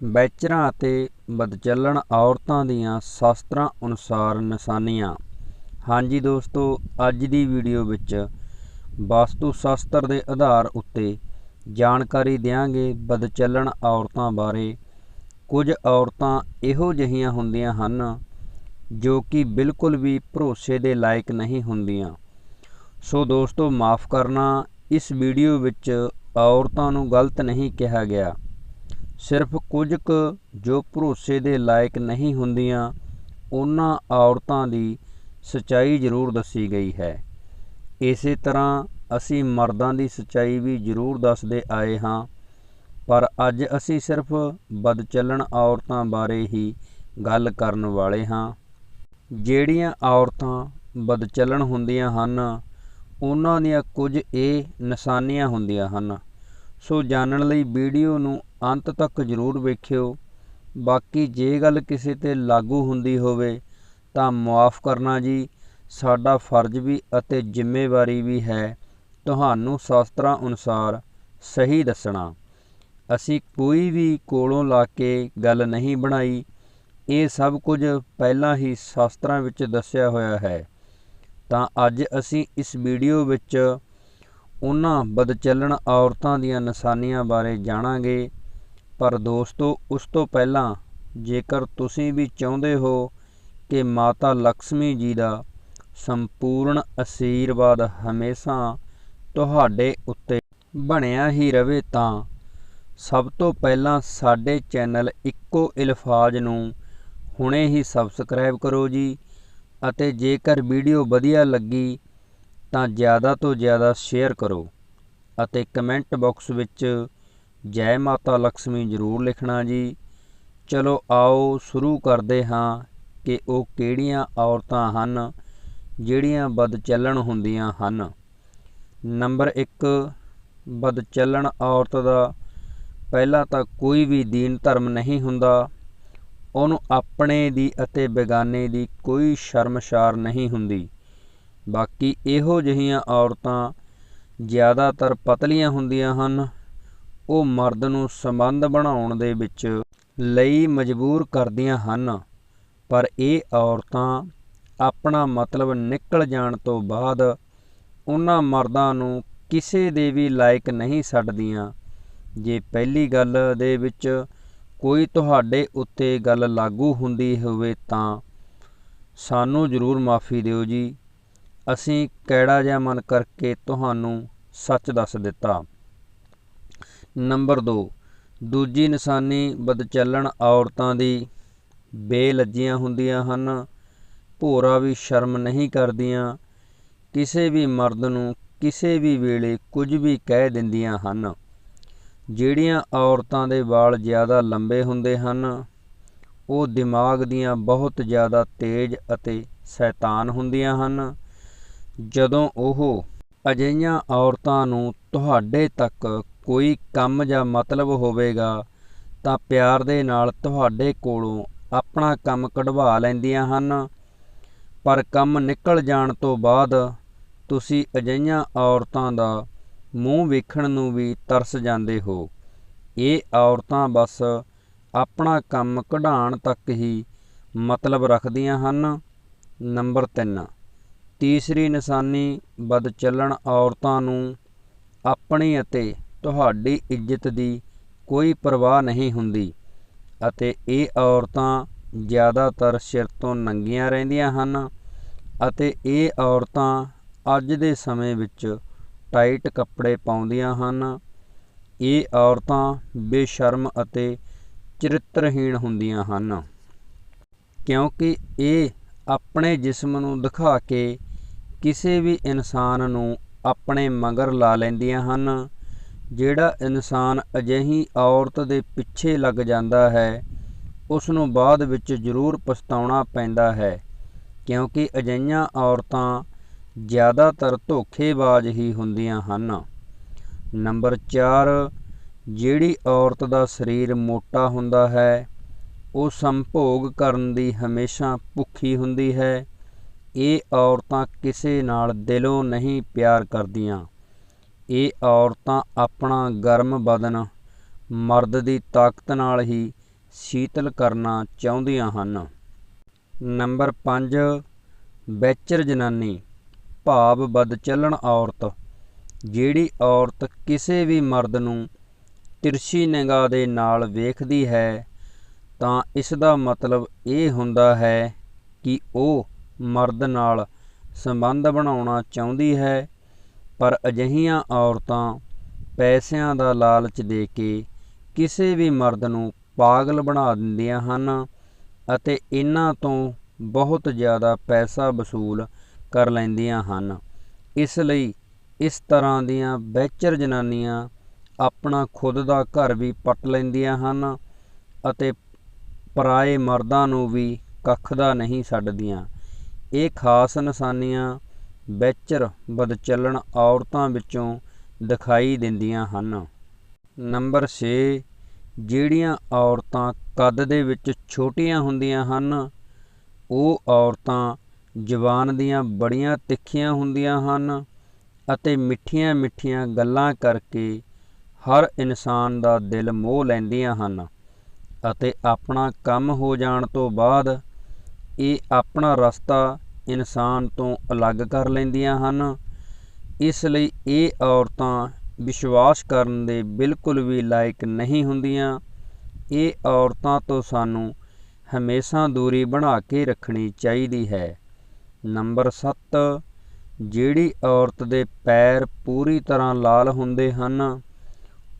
ਬੈਚਰਾਂ ਅਤੇ ਬਦਚਲਣ ਔਰਤਾਂ ਦੀਆਂ ਸ਼ਾਸਤਰਾਂ ਅਨੁਸਾਰ ਨਿਸ਼ਾਨੀਆਂ। ਹਾਂਜੀ ਦੋਸਤੋ, ਅੱਜ ਦੀ ਵੀਡੀਓ ਵਿੱਚ ਵਾਸਤੂ ਸ਼ਾਸਤਰ ਦੇ ਆਧਾਰ ਉੱਤੇ ਜਾਣਕਾਰੀ ਦਿਆਂਗੇ ਬਦਚਲਣ ਔਰਤਾਂ ਬਾਰੇ। ਕੁਝ ਔਰਤਾਂ ਇਹੋ ਜਿਹੀਆਂ ਹੁੰਦੀਆਂ ਹਨ ਜੋ ਕਿ ਬਿਲਕੁਲ ਵੀ ਭਰੋਸੇ ਦੇ ਲਾਇਕ ਨਹੀਂ ਹੁੰਦੀਆਂ। ਸੋ ਦੋਸਤੋ, ਮਾਫ ਕਰਨਾ, ਇਸ ਵੀਡੀਓ ਵਿੱਚ ਔਰਤਾਂ ਨੂੰ ਗਲਤ ਨਹੀਂ ਕਿਹਾ ਗਿਆ। ਸਿਰਫ ਕੁਝ ਕੁ ਜੋ ਭਰੋਸੇ ਦੇ ਲਾਇਕ ਨਹੀਂ ਹੁੰਦੀਆਂ, ਉਹਨਾਂ ਔਰਤਾਂ ਦੀ ਸਚਾਈ ਜ਼ਰੂਰ ਦੱਸੀ ਗਈ ਹੈ। ਇਸੇ ਤਰ੍ਹਾਂ ਅਸੀਂ ਮਰਦਾਂ ਦੀ ਸਚਾਈ ਵੀ ਜ਼ਰੂਰ ਦੱਸਦੇ ਆਏ ਹਾਂ, ਪਰ ਅੱਜ ਅਸੀਂ ਸਿਰਫ ਬਦਚਲਣ ਔਰਤਾਂ ਬਾਰੇ ਹੀ ਗੱਲ ਕਰਨ ਵਾਲੇ ਹਾਂ। ਜਿਹੜੀਆਂ ਔਰਤਾਂ ਬਦਚਲਣ ਹੁੰਦੀਆਂ ਹਨ, ਉਹਨਾਂ ਦੀਆਂ ਕੁਝ ਇਹ ਨਿਸ਼ਾਨੀਆਂ ਹੁੰਦੀਆਂ ਹਨ। ਸੋ ਜਾਣਨ ਲਈ ਵੀਡੀਓ ਨੂੰ ਅੰਤ ਤੱਕ ਜ਼ਰੂਰ ਵੇਖਿਓ। ਬਾਕੀ ਜੇ ਗੱਲ ਕਿਸੇ ਤੇ ਲਾਗੂ ਹੁੰਦੀ ਹੋਵੇ ਤਾਂ ਮਾਫ ਕਰਨਾ ਜੀ, ਸਾਡਾ ਫਰਜ਼ ਵੀ ਅਤੇ ਜ਼ਿੰਮੇਵਾਰੀ ਵੀ ਹੈ ਤੁਹਾਨੂੰ ਸ਼ਾਸਤਰਾਂ ਅਨੁਸਾਰ ਸਹੀ ਦੱਸਣਾ। ਅਸੀਂ ਕੋਈ ਵੀ ਕੋਲੋਂ ਲਾ ਕੇ ਗੱਲ ਨਹੀਂ ਬਣਾਈ, ਇਹ ਸਭ ਕੁਝ ਪਹਿਲਾਂ ਹੀ ਸ਼ਾਸਤਰਾਂ ਵਿੱਚ ਦੱਸਿਆ ਹੋਇਆ ਹੈ। ਤਾਂ ਅੱਜ ਅਸੀਂ ਇਸ ਵੀਡੀਓ ਵਿੱਚ ਉਹਨਾਂ ਬਦਚਲਣ ਔਰਤਾਂ ਦੀਆਂ ਨਿਸ਼ਾਨੀਆਂ ਬਾਰੇ ਜਾਣਾਂਗੇ। ਪਰ ਦੋਸਤੋ, ਉਸ ਤੋਂ ਪਹਿਲਾਂ ਜੇਕਰ ਤੁਸੀਂ ਵੀ ਚਾਹੁੰਦੇ ਹੋ ਕਿ ਮਾਤਾ ਲక్ష్ਮੀ ਜੀ ਦਾ ਸੰਪੂਰਨ ਅਸ਼ੀਰਵਾਦ ਹਮੇਸ਼ਾ ਤੁਹਾਡੇ ਉੱਤੇ ਬਣਿਆ ਹੀ ਰਵੇ ਤਾਂ ਸਭ ਤੋਂ ਪਹਿਲਾਂ ਸਾਡੇ ਚੈਨਲ ਇੱਕੋ ਇਲਫਾਜ਼ ਨੂੰ ਹੁਣੇ ਹੀ ਸਬਸਕ੍ਰਾਈਬ ਕਰੋ ਜੀ ਅਤੇ ਜੇਕਰ ਵੀਡੀਓ ਵਧੀਆ ਲੱਗੀ ਤਾਂ ਜ਼ਿਆਦਾ ਤੋਂ ਜ਼ਿਆਦਾ ਸ਼ੇਅਰ ਕਰੋ ਅਤੇ ਕਮੈਂਟ ਬਾਕਸ ਵਿੱਚ ਜੈ ਮਾਤਾ ਲక్ష్ਮੀ ਜ਼ਰੂਰ ਲਿਖਣਾ ਜੀ। ਚਲੋ ਆਓ ਸ਼ੁਰੂ ਕਰਦੇ ਹਾਂ ਕਿ ਉਹ ਕਿਹੜੀਆਂ ਔਰਤਾਂ ਹਨ ਜਿਹੜੀਆਂ ਬਦਚਲਣ ਹੁੰਦੀਆਂ ਹਨ। ਨੰਬਰ 1 ਬਦਚਲਣ ਔਰਤ ਦਾ ਪਹਿਲਾਂ ਤਾਂ ਕੋਈ ਵੀ ਦੀਨ ਧਰਮ ਨਹੀਂ ਹੁੰਦਾ। ਉਹਨੂੰ ਆਪਣੇ ਦੀ ਅਤੇ ਬੇਗਾਨੇ ਦੀ ਕੋਈ ਸ਼ਰਮਸ਼ਾਰ ਨਹੀਂ ਹੁੰਦੀ। ਬਾਕੀ ਇਹੋ ਜਿਹੀਆਂ ਔਰਤਾਂ ਜ਼ਿਆਦਾਤਰ ਪਤਲੀਆਂ ਹੁੰਦੀਆਂ ਹਨ। ਉਹ ਮਰਦ ਨੂੰ ਸੰਬੰਧ ਬਣਾਉਣ ਦੇ ਵਿੱਚ ਲਈ ਮਜਬੂਰ ਕਰਦੀਆਂ ਹਨ। ਪਰ ਇਹ ਔਰਤਾਂ ਆਪਣਾ ਮਤਲਬ ਨਿਕਲ ਜਾਣ ਤੋਂ ਬਾਅਦ ਉਹਨਾਂ ਮਰਦਾਂ ਨੂੰ ਕਿਸੇ ਦੇ ਵੀ ਲਾਇਕ ਨਹੀਂ ਛੱਡਦੀਆਂ। ਜੇ ਪਹਿਲੀ ਗੱਲ ਦੇ ਵਿੱਚ ਕੋਈ ਤੁਹਾਡੇ ਉੱਤੇ ਗੱਲ ਲਾਗੂ ਹੁੰਦੀ ਹੋਵੇ ਤਾਂ ਸਾਨੂੰ ਜ਼ਰੂਰ ਮਾਫੀ ਦਿਓ ਜੀ। ਅਸੀਂ ਕਿਹੜਾ ਜਿਹਾ ਮਨ ਕਰਕੇ ਤੁਹਾਨੂੰ ਸੱਚ ਦੱਸ ਦਿੱਤਾ? ਨੰਬਰ 2 ਦੂਜੀ ਨਿਸ਼ਾਨੀ ਬਦਚਲਣ ਔਰਤਾਂ ਦੀ ਬੇਲੱਜੀਆਂ ਹੁੰਦੀਆਂ ਹਨ। ਭੋਰਾ ਵੀ ਸ਼ਰਮ ਨਹੀਂ ਕਰਦੀਆਂ, ਕਿਸੇ ਵੀ ਮਰਦ ਨੂੰ ਕਿਸੇ ਵੀ ਵੇਲੇ ਕੁਝ ਵੀ ਕਹਿ ਦਿੰਦੀਆਂ ਹਨ। ਜਿਹੜੀਆਂ ਔਰਤਾਂ ਦੇ ਵਾਲ ਜ਼ਿਆਦਾ ਲੰਬੇ ਹੁੰਦੇ ਹਨ, ਉਹ ਦਿਮਾਗ ਦੀਆਂ ਬਹੁਤ ਜ਼ਿਆਦਾ ਤੇਜ਼ ਅਤੇ ਸ਼ੈਤਾਨ ਹੁੰਦੀਆਂ ਹਨ। ਜਦੋਂ ਉਹ ਅਜਿਹੀਆਂ ਔਰਤਾਂ ਨੂੰ ਤੁਹਾਡੇ ਤੱਕ ਕੋਈ ਕੰਮ ਜਾਂ ਮਤਲਬ ਹੋਵੇਗਾ, ਤਾਂ ਪਿਆਰ ਦੇ ਨਾਲ ਤੁਹਾਡੇ ਕੋਲੋਂ ਆਪਣਾ ਕੰਮ ਕਢਵਾ ਲੈਂਦੀਆਂ ਹਨ। ਪਰ ਕੰਮ ਨਿਕਲ ਜਾਣ ਤੋਂ ਬਾਅਦ ਤੁਸੀਂ ਅਜਿਹੀਆਂ ਔਰਤਾਂ ਦਾ ਮੂੰਹ ਵੇਖਣ ਨੂੰ ਵੀ ਤਰਸ ਜਾਂਦੇ ਹੋ। ਇਹ ਔਰਤਾਂ ਬਸ ਆਪਣਾ ਕੰਮ ਕਢਾਉਣ ਤੱਕ ਹੀ ਮਤਲਬ ਰੱਖਦੀਆਂ ਹਨ। ਨੰਬਰ 3 ਤੀਸਰੀ ਨਿਸ਼ਾਨੀ ਬਦਚਲਣ ਔਰਤਾਂ ਨੂੰ ਆਪਣੀ ਅਤੇ ਤੁਹਾਡੀ ਇੱਜ਼ਤ ਦੀ ਕੋਈ ਪਰਵਾਹ ਨਹੀਂ ਹੁੰਦੀ ਅਤੇ ਇਹ ਔਰਤਾਂ ਜ਼ਿਆਦਾਤਰ ਸਿਰ ਤੋਂ ਨੰਗੀਆਂ ਰਹਿੰਦੀਆਂ ਹਨ ਅਤੇ ਇਹ ਔਰਤਾਂ ਅੱਜ ਦੇ ਸਮੇਂ ਵਿੱਚ ਟਾਈਟ ਕੱਪੜੇ ਪਾਉਂਦੀਆਂ ਹਨ। ਇਹ ਔਰਤਾਂ ਬੇਸ਼ਰਮ ਅਤੇ ਚਰਿੱਤਰਹੀਣ ਹੁੰਦੀਆਂ ਹਨ। ਕਿਉਂਕਿ ਇਹ ਆਪਣੇ ਜਿਸਮ ਨੂੰ ਦਿਖਾ ਕੇ ਕਿਸੇ ਵੀ ਇਨਸਾਨ ਨੂੰ ਆਪਣੇ ਮਗਰ ਲਾ ਲੈਂਦੀਆਂ ਹਨ, ਜਿਹੜਾ ਇਨਸਾਨ ਅਜਿਹੀ ਔਰਤ ਦੇ ਪਿੱਛੇ ਲੱਗ ਜਾਂਦਾ ਹੈ ਉਸ ਨੂੰ ਬਾਅਦ ਵਿੱਚ ਜ਼ਰੂਰ ਪਛਤਾਉਣਾ ਪੈਂਦਾ ਹੈ, ਕਿਉਂਕਿ ਅਜਿਹੀਆਂ ਔਰਤਾਂ ਜ਼ਿਆਦਾਤਰ ਧੋਖੇਬਾਜ਼ ਹੀ ਹੁੰਦੀਆਂ ਹਨ। ਨੰਬਰ 4 ਜਿਹੜੀ ਔਰਤ ਦਾ ਸਰੀਰ ਮੋਟਾ ਹੁੰਦਾ ਹੈ ਉਹ ਸੰਭੋਗ ਕਰਨ ਦੀ ਹਮੇਸ਼ਾ ਭੁੱਖੀ ਹੁੰਦੀ ਹੈ। ਇਹ ਔਰਤਾਂ ਕਿਸੇ ਨਾਲ ਦਿਲੋਂ ਨਹੀਂ ਪਿਆਰ ਕਰਦੀਆਂ। ਇਹ ਔਰਤਾਂ ਆਪਣਾ ਗਰਮ ਬਦਨ ਮਰਦ ਦੀ ਤਾਕਤ ਨਾਲ ਹੀ ਸ਼ੀਤਲ ਕਰਨਾ ਚਾਹੁੰਦੀਆਂ ਹਨ। ਨੰਬਰ 5 ਬੈਚਰ ਜਨਾਨੀ। ਭਾਵ ਬਦ ਚੱਲਣ ਔਰਤ। ਜਿਹੜੀ ਔਰਤ ਕਿਸੇ ਵੀ ਮਰਦ ਨੂੰ ਤਿਰਛੀ ਨਿਗਾਹ ਦੇ ਨਾਲ ਵੇਖਦੀ ਹੈ ਤਾਂ ਇਸ ਦਾ ਮਤਲਬ ਇਹ ਹੁੰਦਾ ਹੈ ਕਿ ਉਹ ਮਰਦ ਨਾਲ ਸੰਬੰਧ ਬਣਾਉਣਾ ਚਾਹੁੰਦੀ ਹੈ, ਪਰ ਅਜਿਹੀਆਂ ਔਰਤਾਂ ਪੈਸਿਆਂ ਦਾ ਲਾਲਚ ਦੇ ਕੇ ਕਿਸੇ ਵੀ ਮਰਦ ਨੂੰ ਪਾਗਲ ਬਣਾ ਦਿੰਦੀਆਂ ਹਨ ਅਤੇ ਇਹਨਾਂ ਤੋਂ ਬਹੁਤ ਜ਼ਿਆਦਾ ਪੈਸਾ ਵਸੂਲ ਕਰ ਲੈਂਦੀਆਂ ਹਨ। ਇਸ ਲਈ ਇਸ ਤਰ੍ਹਾਂ ਦੀਆਂ ਬੈਚਰ ਜਨਾਨੀਆਂ ਆਪਣਾ ਖੁਦ ਦਾ ਘਰ ਵੀ ਪੱਟ ਲੈਂਦੀਆਂ ਹਨ ਅਤੇ ਪਰਾਏ ਮਰਦਾਂ ਨੂੰ ਵੀ ਕੱਖ ਦਾ ਨਹੀਂ ਛੱਡਦੀਆਂ। ਇਹ ਖਾਸ ਨਿਸ਼ਾਨੀਆਂ ਬੈਚਰ ਬਦਚਲਣ ਔਰਤਾਂ ਵਿੱਚੋਂ ਦਿਖਾਈ ਦਿੰਦੀਆਂ ਹਨ। ਨੰਬਰ 6 ਜਿਹੜੀਆਂ ਔਰਤਾਂ ਕੱਦ ਦੇ ਵਿੱਚ ਛੋਟੀਆਂ ਹੁੰਦੀਆਂ ਹਨ, ਉਹ ਔਰਤਾਂ ਜ਼ਬਾਨ ਦੀਆਂ ਬੜੀਆਂ ਤਿੱਖੀਆਂ ਹੁੰਦੀਆਂ ਹਨ ਅਤੇ ਮਿੱਠੀਆਂ ਮਿੱਠੀਆਂ ਗੱਲਾਂ ਕਰਕੇ ਹਰ ਇਨਸਾਨ ਦਾ ਦਿਲ ਮੋਹ ਲੈਂਦੀਆਂ ਹਨ। ਅਤੇ ਆਪਣਾ ਕੰਮ ਹੋ ਜਾਣ ਤੋਂ ਬਾਅਦ ਇਹ ਆਪਣਾ ਰਸਤਾ ਇਨਸਾਨ ਤੋਂ ਅਲੱਗ ਕਰ ਲੈਂਦੀਆਂ ਹਨ। ਇਸ ਲਈ ਇਹ ਔਰਤਾਂ ਵਿਸ਼ਵਾਸ ਕਰਨ ਦੇ ਬਿਲਕੁਲ ਵੀ ਲਾਇਕ ਨਹੀਂ ਹੁੰਦੀਆਂ। ਇਹ ਔਰਤਾਂ ਤੋਂ ਸਾਨੂੰ ਹਮੇਸ਼ਾ ਦੂਰੀ ਬਣਾ ਕੇ ਰੱਖਣੀ ਚਾਹੀਦੀ ਹੈ। ਨੰਬਰ 7 ਜਿਹੜੀ ਔਰਤ ਦੇ ਪੈਰ ਪੂਰੀ ਤਰ੍ਹਾਂ ਲਾਲ ਹੁੰਦੇ ਹਨ,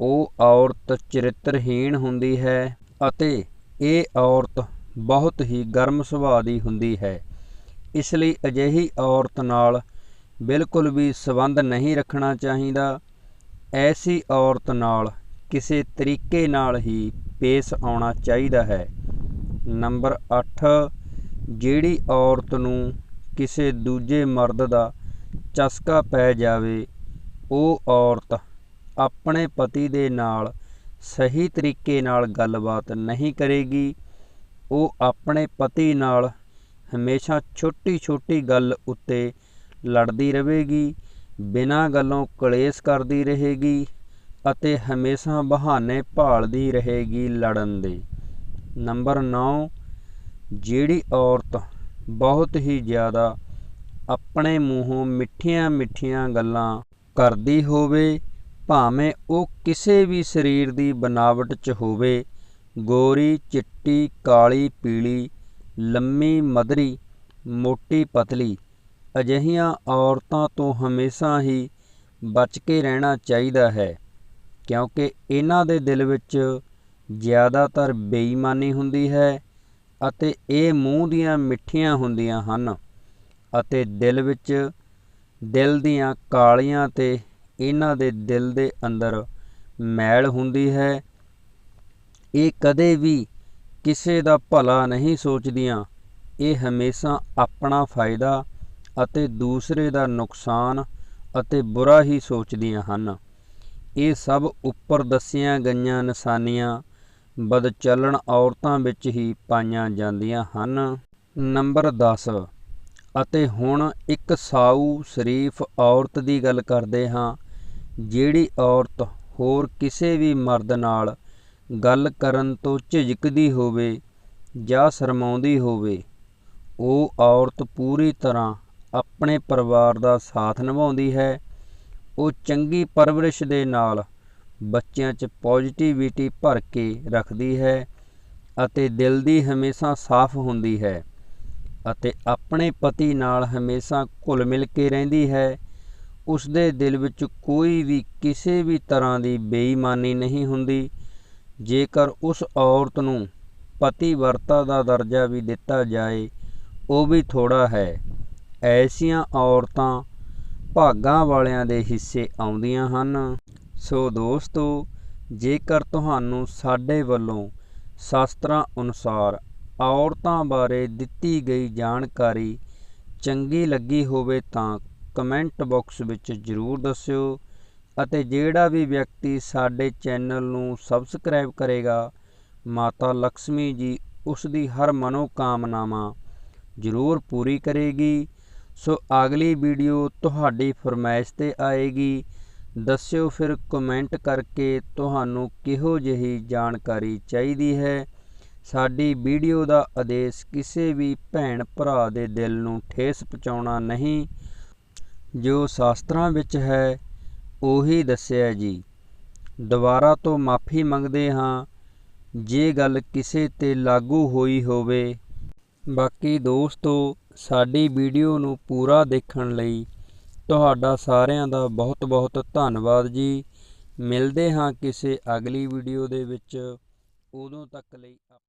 ਉਹ ਔਰਤ ਚਰਿੱਤਰਹੀਣ ਹੁੰਦੀ ਹੈ। ਅਤੇ ਇਹ ਔਰਤ ਬਹੁਤ ਹੀ ਗਰਮ ਸੁਭਾਅ ਦੀ ਹੁੰਦੀ ਹੈ। ਇਸ ਲਈ ਅਜਿਹੀ ਔਰਤ ਨਾਲ ਬਿਲਕੁਲ ਵੀ ਸਬੰਧ ਨਹੀਂ ਰੱਖਣਾ ਚਾਹੀਦਾ। ਐਸੀ ਔਰਤ ਨਾਲ ਕਿਸੇ ਤਰੀਕੇ ਨਾਲ ਹੀ ਪੇਸ਼ ਆਉਣਾ ਚਾਹੀਦਾ ਹੈ। ਨੰਬਰ 8 ਜਿਹੜੀ ਔਰਤ ਨੂੰ ਕਿਸੇ ਦੂਜੇ ਮਰਦ ਦਾ ਚਸਕਾ ਪੈ ਜਾਵੇ, ਉਹ ਔਰਤ ਆਪਣੇ ਪਤੀ ਦੇ ਨਾਲ ਸਹੀ ਤਰੀਕੇ ਨਾਲ ਗੱਲਬਾਤ ਨਹੀਂ ਕਰੇਗੀ, ਉਹ ਆਪਣੇ ਪਤੀ ਨਾਲ ਹਮੇਸ਼ਾ ਛੋਟੀ ਛੋਟੀ ਗੱਲ ਉੱਤੇ ਲੜਦੀ ਰਹੇਗੀ, ਬਿਨਾਂ ਗੱਲੋਂ ਕਲੇਸ਼ ਕਰਦੀ ਰਹੇਗੀ ਅਤੇ ਹਮੇਸ਼ਾ ਬਹਾਨੇ ਭਾਲਦੀ ਰਹੇਗੀ ਲੜਨ ਦੇ। ਨੰਬਰ 9 ਜਿਹੜੀ ਔਰਤ ਬਹੁਤ ਹੀ ਜ਼ਿਆਦਾ ਆਪਣੇ ਮੂੰਹੋਂ ਮਿੱਠੀਆਂ ਮਿੱਠੀਆਂ ਗੱਲਾਂ ਕਰਦੀ ਹੋਵੇ ਭਾਵੇਂ ਉਹ ਕਿਸੇ ਵੀ ਸਰੀਰ ਦੀ ਬਨਾਵਟ 'ਚ ਹੋਵੇ, ਗੋਰੀ, ਚਿੱਟੀ, ਕਾਲੀ, ਪੀਲੀ, ਲੰਮੀ, ਮਧਰੀ, ਮੋਟੀ, ਪਤਲੀ, ਅਜਿਹੀਆਂ ਔਰਤਾਂ ਤੋਂ ਹਮੇਸ਼ਾ ਹੀ ਬਚ ਕੇ ਰਹਿਣਾ ਚਾਹੀਦਾ ਹੈ, ਕਿਉਂਕਿ ਇਹਨਾਂ ਦੇ ਦਿਲ ਵਿੱਚ ਜ਼ਿਆਦਾਤਰ ਬੇਈਮਾਨੀ ਹੁੰਦੀ ਹੈ ਅਤੇ ਇਹ ਮੂੰਹ ਦੀਆਂ ਮਿੱਠੀਆਂ ਹੁੰਦੀਆਂ ਹਨ ਅਤੇ ਦਿਲ ਵਿੱਚ ਦਿਲ ਦੀਆਂ ਕਾਲੀਆਂ ਤੇ ਇਹਨਾਂ ਦੇ ਦਿਲ ਦੇ ਅੰਦਰ ਮੈਲ ਹੁੰਦੀ ਹੈ। ਇਹ ਕਦੇ ਵੀ ਕਿਸੇ ਦਾ ਭਲਾ ਨਹੀਂ ਸੋਚਦੀਆਂ। ਇਹ ਹਮੇਸ਼ਾ ਆਪਣਾ ਫਾਇਦਾ ਅਤੇ ਦੂਸਰੇ ਦਾ ਨੁਕਸਾਨ ਅਤੇ ਬੁਰਾ ਹੀ ਸੋਚਦੀਆਂ ਹਨ। ਇਹ ਸਭ ਉੱਪਰ ਦੱਸੀਆਂ ਗਈਆਂ ਨਿਸ਼ਾਨੀਆਂ ਬਦਚਲਣ ਔਰਤਾਂ ਵਿੱਚ ਹੀ ਪਾਈਆਂ ਜਾਂਦੀਆਂ ਹਨ। ਨੰਬਰ 10 ਅਤੇ ਹੁਣ ਇੱਕ ਸਾਊ ਸ਼ਰੀਫ ਔਰਤ ਦੀ ਗੱਲ ਕਰਦੇ ਹਾਂ। ਜਿਹੜੀ ਔਰਤ ਹੋਰ ਕਿਸੇ ਵੀ ਮਰਦ ਨਾਲ ਗੱਲ ਕਰਨ ਤੋਂ ਝਿਜਕਦੀ ਹੋਵੇ ਜਾਂ ਸ਼ਰਮਾਉਂਦੀ ਹੋਵੇ, ਉਹ ਔਰਤ ਪੂਰੀ ਤਰ੍ਹਾਂ ਆਪਣੇ ਪਰਿਵਾਰ ਦਾ ਸਾਥ ਨਿਭਾਉਂਦੀ ਹੈ। ਉਹ ਚੰਗੀ ਪਰਵਰਿਸ਼ ਦੇ ਨਾਲ ਬੱਚਿਆਂ 'ਚ ਪੋਜ਼ਿਟਿਵਿਟੀ ਭਰ ਕੇ ਰੱਖਦੀ ਹੈ ਅਤੇ ਦਿਲ ਦੀ ਹਮੇਸ਼ਾ ਸਾਫ਼ ਹੁੰਦੀ ਹੈ ਅਤੇ ਆਪਣੇ ਪਤੀ ਨਾਲ ਹਮੇਸ਼ਾ ਘੁਲ ਮਿਲ ਕੇ ਰਹਿੰਦੀ ਹੈ। ਉਸ ਦੇ ਦਿਲ ਵਿੱਚ ਕੋਈ ਵੀ ਕਿਸੇ ਵੀ ਤਰ੍ਹਾਂ ਦੀ ਬੇਈਮਾਨੀ ਨਹੀਂ ਹੁੰਦੀ। ਜੇਕਰ ਉਸ ਔਰਤ ਨੂੰ ਪਤੀਵਰਤਾ ਦਾ ਦਰਜਾ ਵੀ ਦਿੱਤਾ ਜਾਏ, ਉਹ ਵੀ ਥੋੜਾ ਹੈ। ਐਸੀਆਂ ਔਰਤਾਂ ਭਾਗਾਂ ਵਾਲਿਆਂ ਦੇ ਹਿੱਸੇ ਆਉਂਦੀਆਂ ਹਨ। ਸੋ ਦੋਸਤੋ, ਜੇਕਰ ਤੁਹਾਨੂੰ ਸਾਡੇ ਵੱਲੋਂ ਸ਼ਾਸਤਰਾਂ ਅਨੁਸਾਰ ਔਰਤਾਂ ਬਾਰੇ ਦਿੱਤੀ ਗਈ ਜਾਣਕਾਰੀ ਚੰਗੀ ਲੱਗੀ ਹੋਵੇ ਤਾਂ ਕਮੈਂਟ ਬਾਕਸ ਵਿੱਚ ਜ਼ਰੂਰ ਦੱਸਿਓ ਅਤੇ ਜਿਹੜਾ ਵੀ ਵਿਅਕਤੀ ਸਾਡੇ ਚੈਨਲ ਨੂੰ ਸਬਸਕ੍ਰਾਈਬ ਕਰੇਗਾ, ਮਾਤਾ ਲక్ష్ਮੀ ਜੀ ਉਸ ਦੀ ਹਰ ਮਨੋਕਾਮਨਾਵਾਂ ਜ਼ਰੂਰ ਪੂਰੀ ਕਰੇਗੀ। ਸੋ ਅਗਲੀ ਵੀਡੀਓ ਤੁਹਾਡੀ ਫਰਮਾਇਸ਼ ਤੇ ਆਏਗੀ। ਦੱਸਿਓ ਫਿਰ ਕਮੈਂਟ ਕਰਕੇ ਤੁਹਾਨੂੰ ਕਿਹੋ ਜਿਹੀ ਜਾਣਕਾਰੀ ਚਾਹੀਦੀ ਹੈ। ਸਾਡੀ ਵੀਡੀਓ ਦਾ ਆਦੇਸ਼ ਕਿਸੇ ਵੀ ਭੈਣ ਭਰਾ ਦੇ ਦਿਲ ਨੂੰ ਠੇਸ ਪਹੁੰਚਾਉਣਾ ਨਹੀਂ। ਜੋ ਸ਼ਾਸਤਰਾਂ ਵਿੱਚ ਹੈ, ਉਹੀ ਦੱਸਿਆ ਜੀ। ਦੁਬਾਰਾ ਤੋਂ ਮਾਫੀ ਮੰਗਦੇ ਹਾਂ, ਜੇ ਗੱਲ ਕਿਸੇ ਤੇ ਲਾਗੂ ਹੋਈ ਹੋਵੇ। ਬਾਕੀ ਦੋਸਤੋ, ਸਾਡੀ ਵੀਡੀਓ ਨੂੰ ਪੂਰਾ ਦੇਖਣ ਲਈ ਤੁਹਾਡਾ ਸਾਰਿਆਂ ਦਾ ਬਹੁਤ ਬਹੁਤ ਧੰਨਵਾਦ ਜੀ। ਮਿਲਦੇ ਹਾਂ ਕਿਸੇ ਅਗਲੀ ਵੀਡੀਓ ਦੇ ਵਿੱਚ। ਉਦੋਂ ਤੱਕ ਲਈ